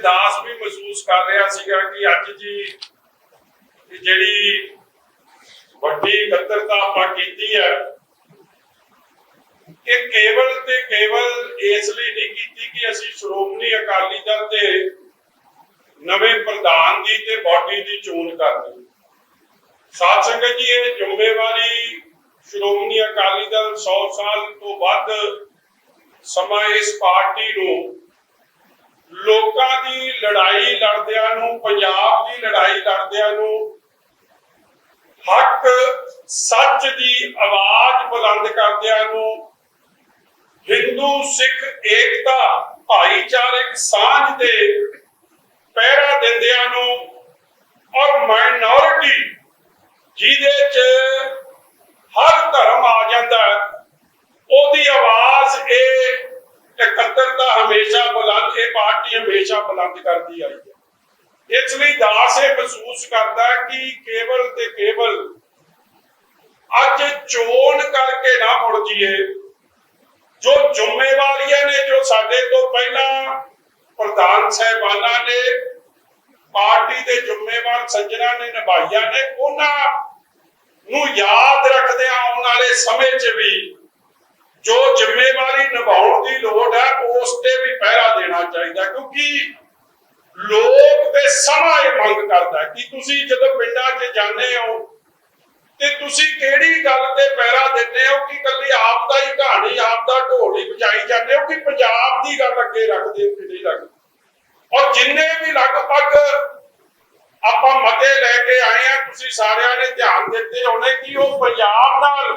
ਦਾਸ ਵੀ ਮਹਿਸੂਸ ਕਰ ਰਿਹਾ ਸੀਗਾ ਕਿ ਅੱਜ ਜੀ ਜਿਹੜੀ ਵੱਡੀ ਇਕੱਤਰਤਾ ਆਪਾਂ ਕੀਤੀ ਹੈ, ਇਹ ਕੇਵਲ ਤੇ ਕੇਵਲ ਇਸ ਲਈ ਨਹੀਂ ਕੀਤੀ ਕਿ ਅਸੀਂ ਸ਼੍ਰੋਮਣੀ ਅਕਾਲੀ ਦਲ ਦੇ ਨਵੇਂ ਪ੍ਰਧਾਨ ਦੀ ਤੇ ਬਾਡੀ ਦੀ ਚੋਣ ਕਰਨੀ ਸਾਧ ਸੰਗਤ ਜੀ, ਇਹ ਜ਼ਿੰਮੇਵਾਰੀ ਸ਼੍ਰੋਮਣੀ ਅਕਾਲੀ ਦਲ 100 ਸਾਲ ਤੋਂ ਵੱਧ ਸਮਾਂ ਇਸ ਪਾਰਟੀ ਨੂੰ ਲੋਕਾਂ ਦੀ ਲੜਾਈ ਲੜਦਿਆਂ ਨੂੰ, ਪੰਜਾਬ ਦੀ ਲੜਾਈ ਲੜਦਿਆਂ ਨੂੰ ਹੱਕ ਸੱਚ ਦੀ ਆਵਾਜ਼ ਬੁਲੰਦ ਕਰਦਿਆਂ ਨੂੰ ਹਿੰਦੂ, ਸਿੱਖ, ਏਕਤਾ, ਭਾਈਚਾਰਕ ਸਾਂਝ ਦੇ ਪਹਿਰਾ ਦਿੰਦਿਆਂ ਨੂੰ ਔਰ ਮਾਈਨੋਰਿਟੀ ਜਿਹਦੇ ਚ ਹਰ ਧਰਮ ਆ ਜਾਂਦਾ ਹੈ, ਉਹਦੀ ਆਵਾਜ਼ ਇਹ ਇਕੱਤਰਤਾ ਹਮੇਸ਼ਾ ਬੁਲੰਦ ਇਹ ਪਾਰਟੀ ਹਮੇਸ਼ਾ ਬੁਲੰਦ ਕਰਦੀ ਆਈ ਹੈ। ਇਸ ਲਈ ਦਾਸ ਇਹ ਮਹਿਸੂਸ ਕਰਦਾ ਕਿ ਕੇਵਲ ਤੇ ਕੇਵਲ ਅੱਜ ਚੋਣ ਕਰਕੇ ਨਾ ਮੁੜ ਜੀਏ। ਜੋ ਜ਼ਿੰਮੇਵਾਰੀਆਂ ਨੇ, ਜੋ ਸਾਡੇ ਤੋਂ ਪਹਿਲਾਂ ਪ੍ਰਧਾਨ ਸਾਹਿਬਾਨਾਂ ਨੇ, ਪਾਰਟੀ ਦੇ ਜ਼ਿੰਮੇਵਾਰ ਸੱਜਣਾ ਨੇ, ਨਿਭਾਈਆਂ ਨੇ, ਉਹਨਾਂ ਨੂੰ ਯਾਦ ਰੱਖਦੇ ਆਉਣ ਵਾਲੇ ਸਮੇਂ 'ਚ ਵੀ ਜੋ ਜ਼ਿੰਮੇਵਾਰੀ ਨਿਭਾਉਣ ਦੀ ਲੋੜ ਹੈ, ਉਸ ਤੇ ਵੀ ਪਹਿਰਾ ਦੇਣਾ ਚਾਹੀਦਾ ਕਿਉਂਕਿ ਲੋਕ ਤੇ ਸਮਾਂ ਇਹ ਮੰਗ ਕਰਦਾ ਕਿ ਤੁਸੀਂ ਜਦੋਂ ਪਿੰਡਾਂ 'ਚ ਜਾਂਦੇ ਹੋ ਤੇ ਤੁਸੀਂ ਕਿਹੜੀ ਗੱਲ ਤੇ ਪਹਿਰਾ ਦਿੰਦੇ ਹੋ ਕਿ ਕੱਲੀ ਆਪ ਦਾ ਹੀ ਕਹਾਣੀ, ਆਪ ਦਾ ਢੋਲ ਹੀ ਵਜਾਈ ਜਾਂਦੇ ਹੋ ਕਿ ਪੰਜਾਬ ਦੀ ਗੱਲ ਅੱਗੇ ਰੱਖਦੇ ਹੋ ਕਿ ਨਹੀਂ ਰੱਖਦੇ ਔਰ ਜਿੰਨੇ ਵੀ ਲਗਭਗ ਆਪਾਂ ਮਤੇ ਲੈ ਕੇ ਆਏ ਆ, ਤੁਸੀਂ ਸਾਰਿਆਂ ਨੇ ਧਿਆਨ ਦਿੱਤੇ ਹੋਣੇ ਕਿ ਉਹ ਪੰਜਾਬ ਨਾਲ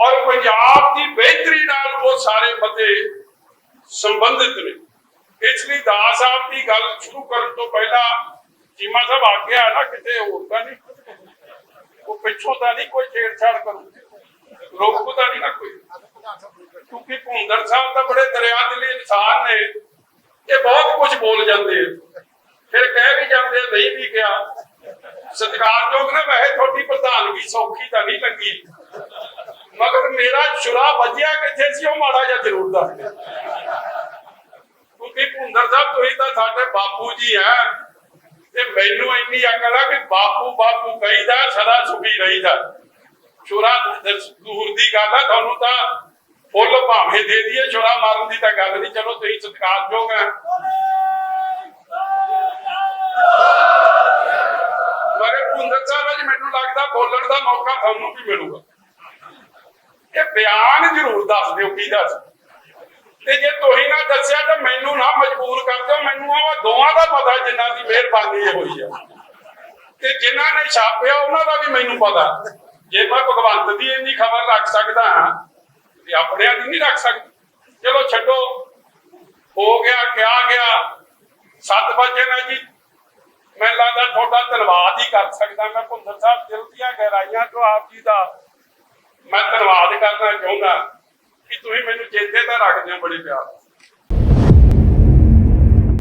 ਔਰ ਪੰਜਾਬ ਦੀ ਬਿਹਤਰੀ ਨਾਲ ਉਹ ਸਾਰੇ ਮਤੇ ਸੰਬੰਧਿਤ ਨੇ। ਇਸ ਲਈ ਦਾਸ ਸਾਹਿਬ ਦੀ ਗੱਲ ਸ਼ੁਰੂ ਕਰਨ ਤੋਂ ਪਹਿਲਾਂ ਚੀਮਾ ਸਾਹਿਬ ਆਗਿਆ ਨਾ ਕਿਤੇ ਹੋਰ ਤਾਂ ਨਹੀਂ। ਉਹ ਪਿੱਛੋਂ ਤਾਂ ਨਹੀਂ ਕੋਈ ਛੇੜਛਾੜ ਕਰੂ ਰੋਕੂ ਤਾਂ ਨਹੀਂ ਨਾ ਕੋਈ। ਕਿਉਂਕਿ ਭੁੰਦਰ ਸਾਹਿਬ ਤਾਂ ਬੜੇ ਦਰਿਆ ਦਿਲੀ ਇਨਸਾਨ ਨੇ। ਇਹ ਬਹੁਤ ਕੁਝ ਬੋਲ ਜਾਂਦੇ ਆ। ਫਿਰ ਕਹਿ ਵੀ ਜਾਂਦੇ ਆ, ਨਹੀਂ ਵੀ ਕਿਹਾ। ਸਤਿਕਾਰਯੋਗ ਨੇ ਵੈਸੇ ਤੁਹਾਡੀ ਪ੍ਰਧਾਨਗੀ ਸੌਖੀ ਤਾਂ ਨਹੀਂ ਲੱਗੀ। ਮਗਰ ਮੇਰਾ ਛੁਰਾ ਵੱਜਿਆ ਕਿੱਥੇ ਸੀ, ਉਹ ਮਾੜਾ ਜਿਹਾ ਜ਼ਰੂਰ ਦੱਸ ਦਿਓ ਕਿਉਂਕਿ ਭੁੰਦਰ ਸਾਹਿਬ, ਤੁਸੀਂ ਤਾਂ ਸਾਡੇ ਬਾਪੂ ਜੀ ਆ। ਤੇ ਮੈਨੂੰ ਇੰਨੀ ਅਕਲ ਆ ਕਿ ਬਾਪੂ ਬਾਪੂ ਕਹੀਦਾ, ਸਦਾ ਸੁਖੀ ਰਹੀਦਾ। ਛੁਰਾ ਦੂਰ ਦੀ ਗੱਲ ਆ, ਤੁਹਾਨੂੰ ਤਾਂ ਫੁੱਲ ਭਾਵੇਂ ਦੇ ਦਈਏ ਛੁਰਾ ਮਾਰਨ ਦੀ ਤਾਂ ਗੱਲ ਨਹੀਂ। ਚਲੋ, ਤੁਸੀਂ ਸਤਿਕਾਰਯੋਗ ਆ। ਮਗਰ ਭੁੰਦਰ ਸਾਹਿਬ ਅੱਜ ਮੈਨੂੰ ਲੱਗਦਾ ਬੋਲਣ ਦਾ ਮੌਕਾ ਤੁਹਾਨੂੰ ਵੀ ਮਿਲੂਗਾ। ਇਹ ਬਿਆਨ ਜ਼ਰੂਰ ਦੱਸ ਦਿਓ, ਕੀ ਦੱਸ ਤੇ ਜੇ ਤੁਸੀਂ ਨਾ ਦੱਸਿਆ ਤਾਂ ਮੈਨੂੰ ਨਾ ਮਜਬੂਰ ਕਰ ਦਿਓ, ਮੈਨੂੰ ਉਹ ਦੋਵਾਂ ਦਾ ਪਤਾ ਜਿਨ੍ਹਾਂ ਦੀ ਮਿਹਰਬਾਨੀ ਹੋਈ ਆ। ਤੇ ਜਿਨ੍ਹਾਂ ਨੇ ਛਾਪਿਆ, ਉਹਨਾਂ ਦਾ ਵੀ ਮੈਨੂੰ ਪਤਾ। ਜੇ ਮੈਂ ਭਗਵੰਤ ਦੀ ਇੰਨੀ ਖਬਰ ਰੱਖ ਸਕਦਾ ਤੇ ਆਪਣਿਆਂ ਦੀ ਨਹੀਂ ਰੱਖ ਸਕਦਾ। ਚਲੋ ਛੱਡੋ। ਹੋ ਗਿਆ, ਕਿਆ ਗਿਆ? 7 ਵਜੇ ਨਾ ਜੀ। ਮੈਂ ਲੱਗਦਾ ਤੁਹਾਡਾ ਧੰਨਵਾਦ ਹੀ ਕਰ ਸਕਦਾ। ਮੈਂ ਭੁੰਦਰ ਸਾਹਿਬ ਦਿਲ ਦੀਆਂ ਗਹਿਰਾਈਆਂ ਤੋਂ ਆਪ ਜੀ ਦਾ ਮੈਂ ਧੰਨਵਾਦ ਕਰਨਾ ਚਾਹੁੰਦਾ ਕਿ ਤੁਸੀਂ ਮੈਨੂੰ ਚੇਤੇ ਤਾਂ ਰੱਖਦੇ ਹੋ ਬੜੇ ਪਿਆਰ